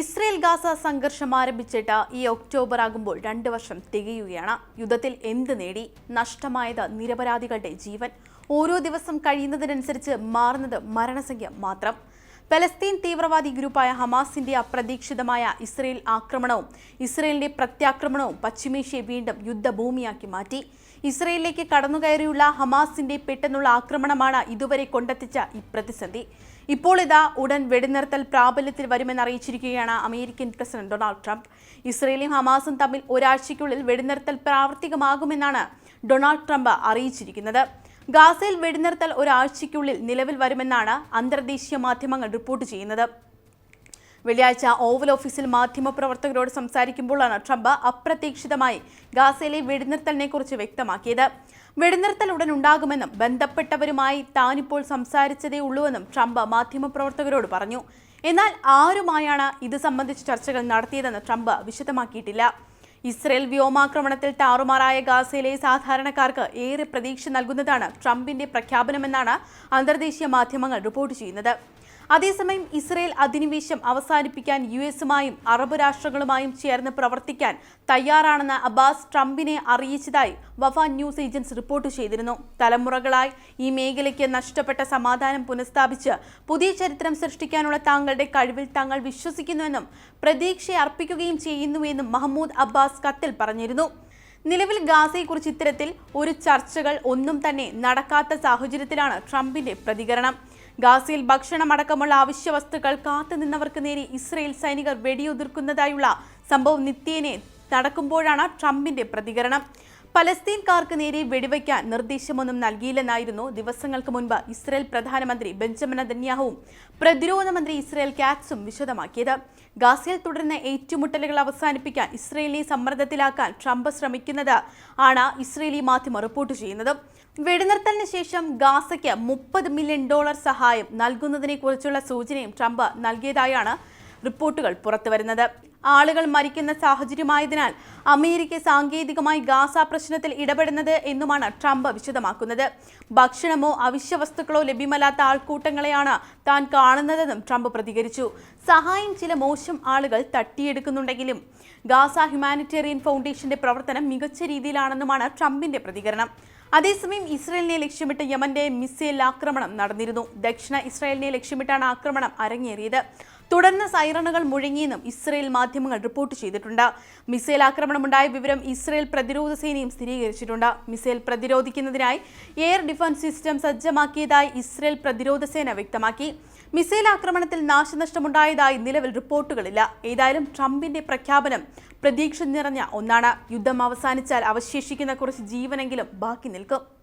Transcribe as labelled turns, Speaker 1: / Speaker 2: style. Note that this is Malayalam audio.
Speaker 1: ഇസ്രയേൽ ഗാസ സംഘർഷം ആരംഭിച്ചിട്ട് ഈ ഒക്ടോബർ ആകുമ്പോൾ രണ്ട് വർഷം തികയുകയാണ്. യുദ്ധത്തിൽ എന്ത് നേടി? നഷ്ടമായത് നിരപരാധികളുടെ ജീവൻ. ഓരോ ദിവസം കഴിയുന്നതിനനുസരിച്ച് മാറുന്നത് മരണസംഖ്യ മാത്രം. പലസ്തീൻ തീവ്രവാദി ഗ്രൂപ്പായ ഹമാസിന്റെ അപ്രതീക്ഷിതമായ ഇസ്രയേൽ ആക്രമണവും ഇസ്രയേലിന്റെ പ്രത്യാക്രമണവും പശ്ചിമേഷ്യയെ വീണ്ടും യുദ്ധഭൂമിയാക്കി മാറ്റി. ഇസ്രയേലിലേക്ക് കടന്നുകയറിയുള്ള ഹമാസിന്റെ പെട്ടെന്നുള്ള ആക്രമണമാണ് ഇതുവരെ കൊണ്ടെത്തിച്ച ഈ പ്രതിസന്ധി. ഇപ്പോൾ ഇതാ ഉടൻ വെടിനിർത്തൽ പ്രാബല്യത്തിൽ വരുമെന്ന് അറിയിച്ചിരിക്കുകയാണ് അമേരിക്കൻ പ്രസിഡന്റ് ഡൊണാൾഡ് ട്രംപ്. ഇസ്രയേലും ഹമാസും തമ്മിൽ ഒരാഴ്ചയ്ക്കുള്ളിൽ വെടിനിർത്തൽ പ്രാവർത്തികമാകുമെന്നാണ് ഡൊണാൾഡ് ട്രംപ് അറിയിച്ചിരിക്കുന്നത്. ഗാസയിൽ വെടിനിർത്തൽ ഒരാഴ്ചയ്ക്കുള്ളിൽ നിലവിൽ വരുമെന്നാണ് അന്തർദേശീയ മാധ്യമങ്ങൾ റിപ്പോർട്ട് ചെയ്യുന്നത്. വെള്ളിയാഴ്ച ഓവൽ ഓഫീസിൽ മാധ്യമപ്രവർത്തകരോട് സംസാരിക്കുമ്പോഴാണ് ട്രംപ് അപ്രതീക്ഷിതമായി ഗാസയിലെ വെടിനിർത്തലിനെ കുറിച്ച് വ്യക്തമാക്കിയത്. വെടിനിർത്തൽ ഉടൻ ഉണ്ടാകുമെന്നും ബന്ധപ്പെട്ടവരുമായി താനിപ്പോൾ സംസാരിച്ചതേ ഉള്ളൂവെന്നും ട്രംപ് മാധ്യമപ്രവർത്തകരോട് പറഞ്ഞു. എന്നാൽ ആരുമായാണ് ഇത് സംബന്ധിച്ച് ചർച്ചകൾ നടത്തിയതെന്ന് ട്രംപ് വിശദമാക്കിയിട്ടില്ല. ഇസ്രയേൽ വ്യോമാക്രമണത്തിൽ താറുമാറായ ഗാസയിലെ സാധാരണക്കാർക്ക് ഏറെ പ്രതീക്ഷ നൽകുന്നതാണ് ട്രംപിന്റെ പ്രഖ്യാപനമെന്നാണ് അന്തർദേശീയ മാധ്യമങ്ങൾ റിപ്പോർട്ട് ചെയ്യുന്നത്. അതേസമയം ഇസ്രയേൽ അധിനിവേശം അവസാനിപ്പിക്കാൻ യു എസുമായും അറബ് രാഷ്ട്രങ്ങളുമായും ചേർന്ന് പ്രവർത്തിക്കാൻ തയ്യാറാണെന്ന് അബ്ബാസ് ട്രംപിനെ അറിയിച്ചതായി വഫ ന്യൂസ് ഏജൻസ് റിപ്പോർട്ട് ചെയ്തിരുന്നു. തലമുറകളായി ഈ മേഖലയ്ക്ക് നഷ്ടപ്പെട്ട സമാധാനം പുനഃസ്ഥാപിച്ച് പുതിയ ചരിത്രം സൃഷ്ടിക്കാനുള്ള താങ്കളുടെ കഴിവിൽ താങ്കൾ വിശ്വസിക്കുന്നുവെന്നും പ്രതീക്ഷ അർപ്പിക്കുകയും ചെയ്യുന്നുവെന്നും മഹമ്മൂദ് അബ്ബാസ് കത്തിൽ പറഞ്ഞിരുന്നു. നിലവിൽ ഗാസയെക്കുറിച്ച് ഇത്തരത്തിൽ ഒരു ചർച്ചകൾ ഒന്നും തന്നെ നടക്കാത്ത സാഹചര്യത്തിലാണ് ട്രംപിന്റെ പ്രതികരണം. ഗാസയിൽ ഭക്ഷണമടക്കമുള്ള അവശ്യ വസ്തുക്കൾ കാത്തുനിന്നവർക്ക് നേരെ ഇസ്രയേൽ സൈനികർ വെടിയുതിർക്കുന്നതായുള്ള സംഭവം നിത്യേനെ നടക്കുമ്പോഴാണ് ട്രംപിന്റെ പ്രതികരണം. പലസ്തീൻകാർക്ക് നേരെ വെടിവയ്ക്കാൻ നിർദ്ദേശമൊന്നും നൽകിയില്ലെന്നായിരുന്നു ദിവസങ്ങൾക്ക് മുൻപ് ഇസ്രയേൽ പ്രധാനമന്ത്രി ബെഞ്ചമിൻ അതന്യാഹുവും പ്രതിരോധ മന്ത്രി ഇസ്രയേൽ കാറ്റ്സും വിശദമാക്കിയത്. ഗാസയിൽ തുടരുന്ന ഏറ്റുമുട്ടലുകൾ അവസാനിപ്പിക്കാൻ ഇസ്രയേലിനെ സമ്മർദ്ദത്തിലാക്കാൻ ട്രംപ് ശ്രമിക്കുന്നത് ആണ് ഇസ്രയേലി മാധ്യമം റിപ്പോർട്ട് ചെയ്യുന്നത്. വെടിനിർത്തലിന് ശേഷം ഗാസയ്ക്ക് മുപ്പത് മില്യൺ ഡോളർ സഹായം നൽകുന്നതിനെക്കുറിച്ചുള്ള സൂചനയും ട്രംപ് നൽകിയതായാണ് റിപ്പോർട്ടുകൾ പുറത്തുവരുന്നത്. ആളുകൾ മരിക്കുന്ന സാഹചര്യമായതിനാൽ അമേരിക്ക സാങ്കേതികമായി ഗാസ പ്രശ്നത്തിൽ ഇടപെടുന്നത് എന്നുമാണ് ട്രംപ് വിശദമാക്കുന്നത്. ഭക്ഷണമോ അവശ്യ വസ്തുക്കളോ ലഭ്യമല്ലാത്ത ആൾക്കൂട്ടങ്ങളെയാണ് താൻ കാണുന്നതെന്നും ട്രംപ് പ്രതികരിച്ചു. സഹായം ചില മോശം ആളുകൾ തട്ടിയെടുക്കുന്നുണ്ടെങ്കിലും ഗാസ ഹ്യൂമാനിറ്റേറിയൻ ഫൗണ്ടേഷന്റെ പ്രവർത്തനം മികച്ച രീതിയിലാണെന്നുമാണ് ട്രംപിന്റെ പ്രതികരണം. അതേസമയം ഇസ്രയേലിനെ ലക്ഷ്യമിട്ട് യമന്റെ മിസൈൽ ആക്രമണം നടന്നിരുന്നു. ദക്ഷിണ ഇസ്രായേലിനെ ലക്ഷ്യമിട്ടാണ് ആക്രമണം അരങ്ങേറിയത്. തുടർന്ന് സൈറണുകൾ മുഴങ്ങിയെന്നും ഇസ്രയേൽ മാധ്യമങ്ങൾ റിപ്പോർട്ട് ചെയ്തിട്ടുണ്ട്. മിസൈൽ ആക്രമണമുണ്ടായ വിവരം ഇസ്രയേൽ പ്രതിരോധ സേനയും സ്ഥിരീകരിച്ചിട്ടുണ്ട്. മിസൈൽ പ്രതിരോധിക്കുന്നതിനായി എയർ ഡിഫൻസ് സിസ്റ്റം സജ്ജമാക്കിയതായി ഇസ്രയേൽ പ്രതിരോധ സേന വ്യക്തമാക്കി. മിസൈൽ ആക്രമണത്തിൽ നാശനഷ്ടമുണ്ടായതായി നിലവിൽ റിപ്പോർട്ടുകളില്ല. ഏതായാലും ട്രംപിന്റെ പ്രഖ്യാപനം പ്രതീക്ഷ നിറഞ്ഞ ഒന്നാണ്. യുദ്ധം അവസാനിച്ചാൽ അവശേഷിക്കുന്ന കുറച്ച് ജീവനെങ്കിലും ബാക്കി നിൽക്കും.